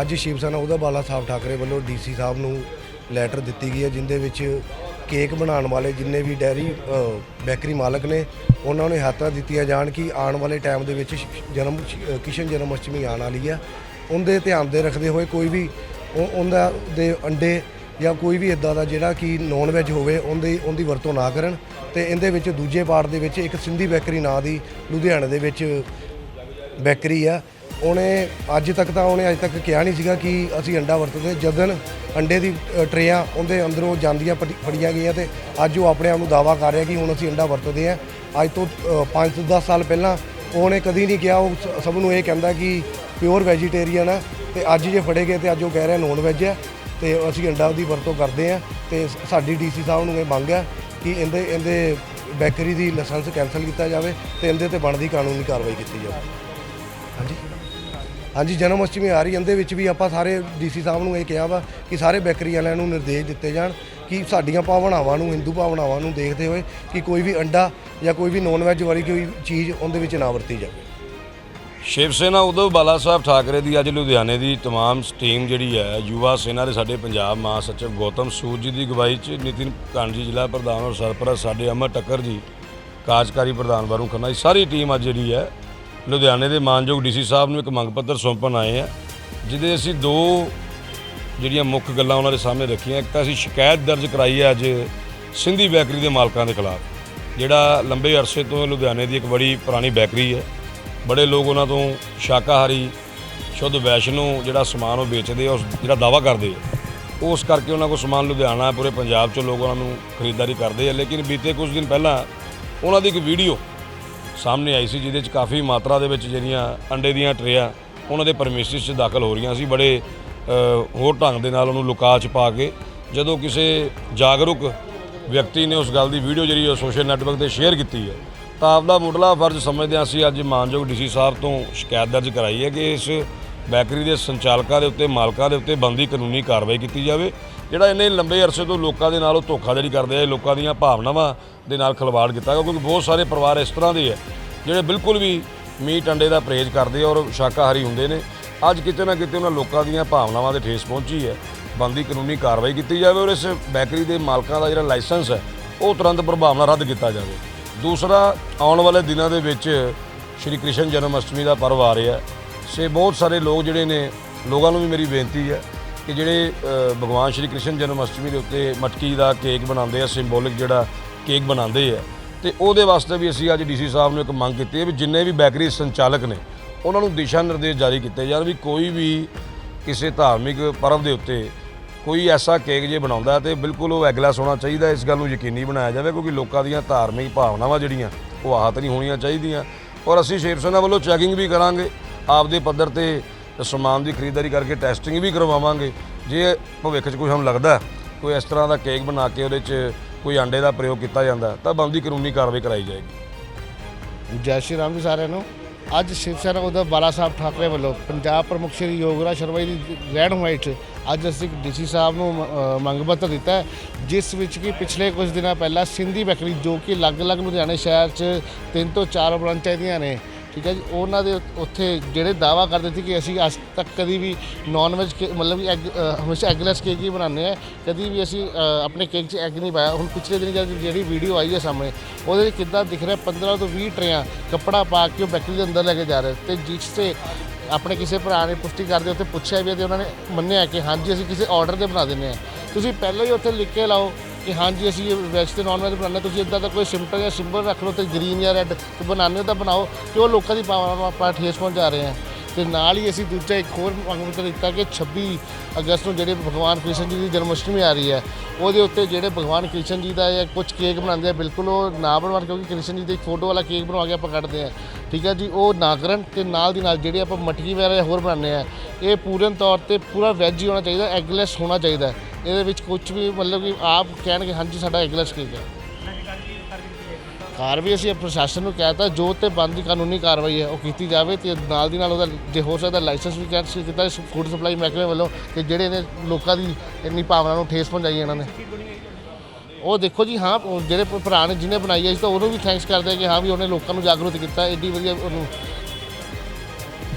ਅੱਜ ਸ਼ਿਵ ਸੈਨਾ ਉਹਦਾ ਬਾਲਾ ਸਾਹਿਬ ਠਾਕਰੇ ਵੱਲੋਂ ਡੀਸੀ ਸਾਹਿਬ ਨੂੰ ਲੈਟਰ ਦਿੱਤੀ ਗਈ ਹੈ, ਜਿੰਦੇ ਵਿੱਚ ਕੇਕ ਬਣਾਉਣ ਵਾਲੇ ਜਿੰਨੇ ਵੀ ਡੈਰੀ ਬੇਕਰੀ ਮਾਲਕ ਨੇ, ਉਹਨਾਂ ਨੂੰ ਹਦਾਇਤਾਂ ਦਿੱਤੀਆਂ ਜਾਣ ਕਿ ਆਉਣ ਵਾਲੇ ਟਾਈਮ ਦੇ ਵਿੱਚ ਜਨਮ ਕਿਸ਼ਨ ਜਨਮ ਅਸ਼ਟਮੀ ਆਉਣ ਵਾਲੀ ਆ ਉਹਦੇ ਧਿਆਨ ਦੇ ਰੱਖਦੇ ਹੋਏ ਕੋਈ ਵੀ ਉਹ- ਉਹਦਾ ਦੇ ਅੰਡੇ ਜਾਂ ਕੋਈ ਵੀ ਇਦਾਂ ਦਾ ਜਿਹੜਾ ਕਿ ਨੌਨ ਵੈਜ ਹੋਵੇ, ਉਹਦੀ ਉਹਦੀ ਵਰਤੋਂ ਨਾ ਕਰਨ ਤੇ ਇਹਦੇ ਵਿੱਚ ਦੂਜੇ ਪਾਰਟ ਦੇ ਵਿੱਚ ਇੱਕ ਸਿੰਧੀ ਬੇਕਰੀ ਨਾਂ ਦੀ ਲੁਧਿਆਣੇ ਦੇ ਵਿੱਚ ਬੇਕਰੀ ਆ। ਉਹਨੇ ਅੱਜ ਤੱਕ ਤਾਂ ਉਹਨੇ ਅੱਜ ਤੱਕ ਕਿਹਾ ਨਹੀਂ ਸੀਗਾ ਕਿ ਅਸੀਂ ਅੰਡਾ ਵਰਤਦੇ ਜਦਨ ਅੰਡੇ ਦੀ ਟਰੇਆਂ ਉਹਦੇ ਅੰਦਰੋਂ ਜਾਂਦੀਆਂ ਫੜੀ- ਫੜੀਆਂ ਗਈਆਂ ਤੇ ਅੱਜ ਉਹ ਆਪਣੇ ਆਪ ਨੂੰ ਦਾਵਾ ਕਰ ਰਿਹਾ ਕਿ ਹੁਣ ਅਸੀਂ ਅੰਡਾ ਵਰਤਦੇ ਆ ਅੱਜ ਤੋਂ 5 ਤੋਂ 10 ਸਾਲ ਪਹਿਲਾਂ ਉਹਨੇ ਕਦੀ ਨਹੀਂ ਕਿਹਾ, ਉਹ ਸ- ਸਭ ਨੂੰ ਇਹ ਕਹਿੰਦਾ ਕਿ ਪਿਓਰ ਵੈਜੀਟੇਰੀਅਨ ਆ ਤੇ ਅੱਜ ਜੇ ਫੜੇ ਗਏ ਤੇ ਅੱਜ ਉਹ ਕਹਿ ਰਿਹਾ ਨੌਨ ਵੈਜ ਹੈ ਤੇ ਅਸੀਂ ਅੰਡਾ ਦੀ ਵਰਤੋਂ ਕਰਦੇ ਆ ਤੇ ਸ- ਸਾਡੀ ਡੀਸੀ ਸਾਹਿਬ ਨੂੰ ਇਹ ਮੰਗ ਹੈ ਕਿ ਇਹਦੇ ਇਹਦੇ ਬੇਕਰੀ ਦੀ ਲਾਇਸੈਂਸ ਕੈਨਸਲ ਕੀਤਾ ਜਾਵੇ ਤੇ ਇਹਦੇ ਤੇ ਬਣਦੀ ਕਾਨੂੰਨੀ ਕਾਰਵਾਈ ਕੀਤੀ ਜਾਵੇ। ਹਾਂਜੀ? ਹਾਂਜੀ ਜਨਮ ਅਸ਼ਟਮੀ ਆ ਰਹੀ ਇਹਦੇ ਵਿੱਚ ਵੀ ਆਪਾਂ ਸਾਰੇ ਡੀਸੀ ਸਾਹਿਬ ਨੂੰ ਇਹ ਕਿਹਾ ਵਾ ਕਿ ਸਾਰੇ ਬੇਕਰੀ ਵਾਲਿਆਂ ਨੂੰ ਨਿਰਦੇਸ਼ ਦਿੱਤੇ ਜਾਣ ਕਿ ਸਾਡੀਆਂ ਭਾਵਨਾਵਾਂ ਨੂੰ ਹਿੰਦੂ ਭਾਵਨਾਵਾਂ ਨੂੰ ਦੇਖਦੇ ਹੋਏ ਕਿ ਕੋਈ ਵੀ ਅੰਡਾ ਜਾਂ ਕੋਈ ਵੀ ਨੌਨ ਵੈਜ ਵਾਲੀ ਕੋਈ ਚੀਜ਼ ਉਹਦੇ ਵਿੱਚ ਨਾ ਵਰਤੀ ਜਾਵੇ ਸ਼ਿਵ ਸੈਨਾ ਉਦੋਂ ਬਾਲਾ ਸਾਹਿਬ ਠਾਕਰੇ ਦੀ ਅੱਜ ਲੁਧਿਆਣੇ ਦੀ तमाम ਟੀਮ ਜਿਹੜੀ ਹੈ ਯੁਵਾ ਸੈਨਾ ਦੇ ਸਾਡੇ ਪੰਜਾਬ ਮਹਾਸਚਿਵ ਗੌਤਮ ਸੂਦ ਜੀ ਦੀ ਅਗਵਾਈ 'ਚ ਨਿਤਿਨ ਕਾਂਜੀ ਜ਼ਿਲ੍ਹਾ ਪ੍ਰਧਾਨ ਔਰ ਸਰਪ੍ਰਸਤ ਸਾਡੇ ਅਮਰ ਟੱਕਰ ਜੀ ਕਾਰਜਕਾਰੀ ਪ੍ਰਧਾਨ ਵਰੁਣ ਖੰਨਾ ਦੀ ਸਾਰੀ ਟੀਮ ਅੱਜ ਜਿਹੜੀ ਹੈ ਲੁਧਿਆਣੇ ਦੇ ਮਾਨਯੋਗ ਡੀਸੀ ਸਾਹਿਬ ਨੂੰ ਇੱਕ ਮੰਗ ਪੱਤਰ ਸੌਂਪਣ ਆਏ ਆ ਜਿਹਦੇ ਅਸੀਂ ਦੋ ਜਿਹੜੀਆਂ ਮੁੱਖ ਗੱਲਾਂ ਉਹਨਾਂ ਦੇ ਸਾਹਮਣੇ ਰੱਖੀਆਂ। ਇੱਕ ਤਾਂ ਅਸੀਂ ਸ਼ਿਕਾਇਤ ਦਰਜ ਕਰਾਈ ਹੈ ਅੱਜ ਸਿੰਧੀ ਬੇਕਰੀ ਦੇ ਮਾਲਕਾਂ ਦੇ ਖਿਲਾਫ, ਜਿਹੜਾ ਲੰਬੇ ਅਰਸੇ ਤੋਂ ਲੁਧਿਆਣੇ ਦੀ ਇੱਕ ਬੜੀ ਪੁਰਾਣੀ ਬੇਕਰੀ ਹੈ। ਬੜੇ ਲੋਕ ਉਹਨਾਂ ਤੋਂ ਸ਼ਾਕਾਹਾਰੀ, ਸ਼ੁੱਧ ਵੈਸ਼ਨੂ ਜਿਹੜਾ ਸਮਾਨ ਉਹ ਵੇਚਦੇ ਆ, ਉਸ ਜਿਹੜਾ ਦਾਵਾ ਕਰਦੇ ਆ। ਉਸ ਕਰਕੇ ਉਹਨਾਂ ਕੋਲ ਸਮਾਨ ਲੁਧਿਆਣਾ, ਪੂਰੇ ਪੰਜਾਬ 'ਚ ਲੋਕ ਉਹਨਾਂ ਨੂੰ ਖਰੀਦਦਾਰੀ ਕਰਦੇ ਆ। ਲੇਕਿਨ ਬੀਤੇ ਕੁਝ ਦਿਨ ਪਹਿਲਾਂ ਉਹਨਾਂ ਦੀ ਇੱਕ ਵੀਡੀਓ ਸਾਹਮਣੇ ਆਈ ਸੀ, ਜਿਹਦੇ 'ਚ ਕਾਫੀ ਮਾਤਰਾ ਦੇ ਵਿੱਚ ਜਿਹੜੀਆਂ ਅੰਡੇ ਦੀਆਂ ਟਰੇਆਂ ਉਹਨਾਂ ਦੇ ਪਰਮਿਸਿਸ 'ਚ ਦਾਖਲ ਹੋ ਰਹੀਆਂ ਸੀ, ਬੜੇ ਹੋਰ ਢੰਗ ਦੇ ਨਾਲ ਉਹਨੂੰ ਲੁਕਾ ਚ ਪਾ ਕੇ। ਜਦੋਂ ਕਿਸੇ ਜਾਗਰੂਕ ਵਿਅਕਤੀ ਨੇ ਉਸ ਗੱਲ ਦੀ ਵੀਡੀਓ ਜਿਹੜੀ ਉਹ ਸੋਸ਼ਲ ਨੈਟਵਰਕ ਤੇ ਸ਼ੇਅਰ ਕੀਤੀ ਹੈ, ਤਾਂ ਆਪਦਾ ਮੁੱਢਲਾ ਫਰਜ਼ ਸਮਝਦੇ ਹਾਂ ਅਸੀਂ ਅੱਜ ਮਾਨਯੋਗ ਡੀਸੀ ਸਾਹਿਬ ਤੋਂ ਸ਼ਿਕਾਇਤ ਦਰਜ ਕਰਾਈ ਹੈ ਕਿ ਇਸ ਬੈਕਰੀ ਦੇ ਸੰਚਾਲਕਾਂ ਦੇ ਉੱਤੇ, ਮਾਲਕਾਂ ਦੇ ਉੱਤੇ ਬੰਦੀ ਕਾਨੂੰਨੀ ਕਾਰਵਾਈ ਕੀਤੀ ਜਾਵੇ। ਜਿਹੜਾ ਇੰਨੇ ਲੰਬੇ ਅਰਸੇ ਤੋਂ ਲੋਕਾਂ ਦੇ ਨਾਲ ਉਹ ਧੋਖਾਧੜੀ ਕਰਦੇ ਆ ਲੋਕਾਂ ਦੀਆਂ ਭਾਵਨਾਵਾਂ ਦੇ ਨਾਲ ਖਿਲਵਾੜ ਕੀਤਾ ਕਿਉਂਕਿ ਬਹੁਤ ਸਾਰੇ ਪਰਿਵਾਰ ਇਸ ਤਰ੍ਹਾਂ ਦੇ ਆ, ਜਿਹੜੇ ਬਿਲਕੁਲ ਵੀ ਮੀਟ ਅੰਡੇ ਦਾ ਪਰਹੇਜ਼ ਕਰਦੇ ਆ ਔਰ ਸ਼ਾਕਾਹਾਰੀ ਹੁੰਦੇ ਨੇ। ਅੱਜ ਕਿਤੇ ਨਾ ਕਿਤੇ ਉਹਨਾਂ ਲੋਕਾਂ ਦੀਆਂ ਭਾਵਨਾਵਾਂ ਤੇ ਠੇਸ ਪਹੁੰਚੀ ਹੈ ਬੰਦੀ ਕਾਨੂੰਨੀ ਕਾਰਵਾਈ ਕੀਤੀ ਜਾਵੇ ਔਰ ਇਸ ਬੈਕਰੀ ਦੇ ਮਾਲਕਾਂ ਦਾ ਜਿਹੜਾ ਲਾਇਸੈਂਸ ਹੈ, ਉਹ ਤੁਰੰਤ ਪ੍ਰਭਾਵ ਨਾਲ ਰੱਦ ਕੀਤਾ ਜਾਵੇ। ਦੂਸਰਾ, ਆਉਣ ਵਾਲੇ ਦਿਨਾਂ ਦੇ ਵਿੱਚ ਸ਼੍ਰੀ ਕ੍ਰਿਸ਼ਨ ਜਨਮ ਅਸ਼ਟਮੀ ਦਾ ਪਰਵ ਆ ਰਿਹਾ ਸੇ ਬਹੁਤ ਸਾਰੇ ਲੋਕ ਜਿਹੜੇ ਨੇ, ਲੋਕਾਂ ਨੂੰ ਵੀ ਮੇਰੀ ਬੇਨਤੀ ਹੈ ਕਿ ਜਿਹੜੇ ਭਗਵਾਨ ਸ਼੍ਰੀ ਕ੍ਰਿਸ਼ਨ ਜਨਮ ਅਸ਼ਟਮੀ ਦੇ ਉੱਤੇ ਮਟਕੀ ਦਾ ਕੇਕ ਬਣਾਉਂਦੇ ਆ ਸਿੰਬੋਲਿਕ ਜਿਹੜਾ ਕੇਕ ਬਣਾਉਂਦੇ ਆ, ਤੇ ਉਹਦੇ ਵਾਸਤੇ ਵੀ ਅਸੀਂ ਅੱਜ ਡੀਸੀ ਸਾਹਿਬ ਨੂੰ ਇੱਕ ਮੰਗ ਕੀਤੀ ਹੈ ਵੀ ਜਿੰਨੇ ਵੀ ਬੈਕਰੀ ਸੰਚਾਲਕ ਨੇ, ਉਹਨਾਂ ਨੂੰ ਦਿਸ਼ਾ ਨਿਰਦੇਸ਼ ਜਾਰੀ ਕੀਤੇ ਜਾਣ ਵੀ ਕੋਈ ਵੀ ਕਿਸੇ ਧਾਰਮਿਕ ਪਰਵ ਦੇ ਉੱਤੇ ਕੋਈ ਐਸਾ ਕੇਕ ਜੇ ਬਣਾਉਂਦਾ ਤੇ ਬਿਲਕੁਲ ਉਹ ਐਗਲੈਸ ਹੋਣਾ ਚਾਹੀਦਾ, ਇਸ ਗੱਲ ਨੂੰ ਯਕੀਨੀ ਬਣਾਇਆ ਜਾਵੇ, ਕਿਉਂਕਿ ਲੋਕਾਂ ਦੀਆਂ ਧਾਰਮਿਕ ਭਾਵਨਾਵਾਂ ਜਿਹੜੀਆਂ, ਉਹ ਆਹਤ ਨਹੀਂ ਹੋਣੀਆਂ ਚਾਹੀਦੀਆਂ। ਔਰ ਅਸੀਂ ਸ਼ੇਰ ਸੈਨਾ ਵੱਲੋਂ ਚੈਕਿੰਗ ਵੀ ਕਰਾਂਗੇ, ਆਪਦੇ ਪੱਧਰ ਤੇ ਸਮਾਨ ਦੀ ਖਰੀਦਦਾਰੀ ਕਰਕੇ ਟੈਸਟਿੰਗ ਵੀ ਕਰਵਾਵਾਂਗੇ। ਜੇ ਭਵਿੱਖ 'ਚ ਕੋਈ ਸਾਨੂੰ ਲੱਗਦਾ ਕੋਈ ਇਸ ਤਰ੍ਹਾਂ ਦਾ ਕੇਕ ਬਣਾ ਕੇ ਉਹਦੇ 'ਚ ਕੋਈ ਅੰਡੇ ਦਾ ਪ੍ਰਯੋਗ ਕੀਤਾ ਜਾਂਦਾ, ਤਾਂ ਬੰਦੀ ਕਾਨੂੰਨੀ ਕਾਰਵਾਈ ਕਰਾਈ ਜਾਏਗੀ। ਜੈ ਸ਼੍ਰੀ ਰਾਮ ਜੀ ਸਾਰਿਆਂ ਨੂੰ। ਅੱਜ ਸ਼ਿਵ ਸੈਨਾ ਉਧਰ ਬਾਲਾ ਸਾਹਿਬ ਠਾਕਰੇ ਵੱਲੋਂ ਪੰਜਾਬ ਪ੍ਰਮੁੱਖ ਸ਼੍ਰੀ ਯੋਗਰਾਜ ਸ਼ਰਮਾ ਜੀ ਦੀ ਰਹਿਣ ਵਾਈਟ ਅੱਜ ਅਸੀਂ ਡੀਸੀ ਸਾਹਿਬ ਨੂੰ ਮੰਗ ਪੱਤਰ ਦਿੱਤਾ ਜਿਸ ਵਿੱਚ ਕਿ ਪਿਛਲੇ ਕੁਝ ਦਿਨਾਂ ਪਹਿਲਾਂ ਸਿੰਧੀ ਬੈਕਰੀ ਜੋ ਕਿ ਅਲੱਗ-ਅਲੱਗ ਲੁਧਿਆਣੇ ਸ਼ਹਿਰ 'ਚ ਤਿੰਨ ਤੋਂ ਚਾਰ ਬ੍ਰਾਂਚਾਂ ਦੀਆਂ ਨੇ ਠੀਕ ਹੈ ਜੀ, ਉਹਨਾਂ ਦੇ ਉੱਥੇ ਜਿਹੜੇ ਦਾਵਾ ਕਰਦੇ ਸੀ ਕਿ ਅਸੀਂ ਅੱਜ ਤੱਕ ਕਦੀ ਵੀ ਨਾਨ ਵੈਜ ਮਤਲਬ ਕਿ ਐਗ ਹਮੇਸ਼ਾ ਐਗਲੈਸ ਕੇਕ ਹੀ ਬਣਾਉਂਦੇ ਆ ਕਦੀ ਵੀ ਅਸੀਂ ਆਪਣੇ ਕੇਕ 'ਚ ਐਗ ਨਹੀਂ ਪਾਇਆ। ਹੁਣ ਪਿਛਲੇ ਦਿਨ ਜਿਹੜੀ ਵੀਡੀਓ ਆਈ ਹੈ ਸਾਹਮਣੇ, ਉਹਦੇ ਵਿੱਚ ਕਿੱਦਾਂ ਦਿਖ ਰਿਹਾ 15 ਤੋਂ 20 ਟਰੇਆਂ ਕੱਪੜਾ ਪਾ ਕੇ ਉਹ ਬੈਕਰੀ ਦੇ ਅੰਦਰ ਲੈ ਕੇ ਜਾ ਰਹੇ ਤੇ ਜਿਸ ਤੇ ਆਪਣੇ ਕਿਸੇ ਭਰਾ ਨੇ ਪੁਸ਼ਟੀ ਕਰਦੇ ਉੱਥੇ ਪੁੱਛਿਆ ਵੀ ਹੈ ਤੇ ਉਹਨਾਂ ਨੇ ਮੰਨਿਆ ਕਿ ਹਾਂਜੀ, ਅਸੀਂ ਕਿਸੇ ਆਰਡਰ ਤੇ ਬਣਾ ਦਿੰਦੇ ਆ ਤੁਸੀਂ ਪਹਿਲਾਂ ਹੀ ਉੱਥੇ ਲਿਖ ਕੇ ਲਾਓ। ਕਿ ਹਾਂਜੀ ਅਸੀਂ ਵੈਜ ਤੇ ਨਾਨ ਵੈਜ ਬਣਾਉਂਦੇ ਤੁਸੀਂ ਇਦਾਂ ਦਾ ਕੋਈ ਸਿੰਪਲ ਜਾਂ ਸਿੰਬਲ ਰੱਖ ਲਓ ਤੇ ਗ੍ਰੀਨ ਜਾਂ ਰੈੱਡ ਤੇ ਬਣਾਉਂਦੇ ਹੋ ਤਾਂ ਬਣਾਓ, ਕਿ ਉਹ ਲੋਕਾਂ ਦੀ ਭਾਵਨਾ ਆਪਾਂ ਠੇਸ ਪਹੁੰਚਾ ਰਹੇ ਹਾਂ। ਤੇ ਨਾਲ ਹੀ ਅਸੀਂ ਦੂਜਾ ਇੱਕ ਹੋਰ ਮੰਗ ਪੱਤਰ ਦਿੱਤਾ ਕਿ 26 ਅਗਸਤ ਨੂੰ ਜਿਹੜੇ ਭਗਵਾਨ ਕ੍ਰਿਸ਼ਨ ਜੀ ਦੀ ਜਨਮ ਅਸ਼ਟਮੀ ਆ ਰਹੀ ਹੈ, ਉਹਦੇ ਉੱਤੇ ਜਿਹੜੇ ਭਗਵਾਨ ਕ੍ਰਿਸ਼ਨ ਜੀ ਦਾ ਜਾਂ ਕੁਝ ਕੇਕ ਬਣਾਉਂਦੇ ਆ, ਬਿਲਕੁਲ ਉਹ ਨਾ ਬਣਵਾਉਣ, ਕਿਉਂਕਿ ਕ੍ਰਿਸ਼ਨ ਜੀ ਦੀ ਇੱਕ ਫੋਟੋ ਵਾਲਾ ਕੇਕ ਬਣਵਾ ਕੇ ਆਪਾਂ ਕੱਢਦੇ ਆ ਠੀਕ ਹੈ ਜੀ, ਉਹ ਨਾ ਕਰਨ ਤੇ ਨਾਲ ਦੀ ਨਾਲ ਜਿਹੜੇ ਆਪਾਂ ਮਟਕੀ ਵਗੈਰਾ ਹੋਰ ਬਣਾਉਂਦੇ ਆ ਇਹ ਪੂਰਨ ਤੌਰ ਤੇ ਪੂਰਾ ਵੈਜ ਹੀ ਹੋਣਾ ਚਾਹੀਦਾ ਐਗਲੈਸ ਹੋਣਾ ਚਾਹੀਦਾ। ਇਹਦੇ ਵਿੱਚ ਕੁਝ ਵੀ ਮਤਲਬ ਕਿ ਆਪ ਕਹਿਣਗੇ, ਹਾਂਜੀ, ਸਾਡਾ ਐਗਲੈਸ ਕੇਕ ਹੈ। ਕਾਰ ਵੀ ਅਸੀਂ ਪ੍ਰਸ਼ਾਸਨ ਨੂੰ ਕਹਿਤਾ ਜੋ ਤੇ ਬੰਦ ਕਾਨੂੰਨੀ ਕਾਰਵਾਈ ਹੈ, ਉਹ ਕੀਤੀ ਜਾਵੇ ਤੇ ਨਾਲ ਦੀ ਨਾਲ ਉਹਦਾ, ਜੇ ਹੋ ਸਕਦਾ ਲਾਇਸੈਂਸ ਵੀ ਕੈਂਸਲ ਕੀਤਾ ਫੂਡ ਸਪਲਾਈ ਮਹਿਕਮੇ ਵੱਲੋਂ ਕਿ ਜਿਹੜੇ ਨੇ ਲੋਕਾਂ ਦੀ ਇੰਨੀ ਭਾਵਨਾ ਨੂੰ ਠੇਸ ਪਹੁੰਚਾਈ ਇਹਨਾਂ ਨੇ। ਉਹ ਦੇਖੋ ਜੀ, ਹਾਂ ਜਿਹੜੇ ਭਰਾ ਨੇ ਜਿਹਨੇ ਬਣਾਈ ਹੈ, ਅਸੀਂ ਤਾਂ ਉਹਨੂੰ ਵੀ ਥੈਂਕਸ ਕਰਦੇ ਕਿ ਹਾਂ ਵੀ ਉਹਨੇ ਲੋਕਾਂ ਨੂੰ ਜਾਗਰੂਕ ਕੀਤਾ ਐਡੀ ਵਧੀਆ ਉਹਨੂੰ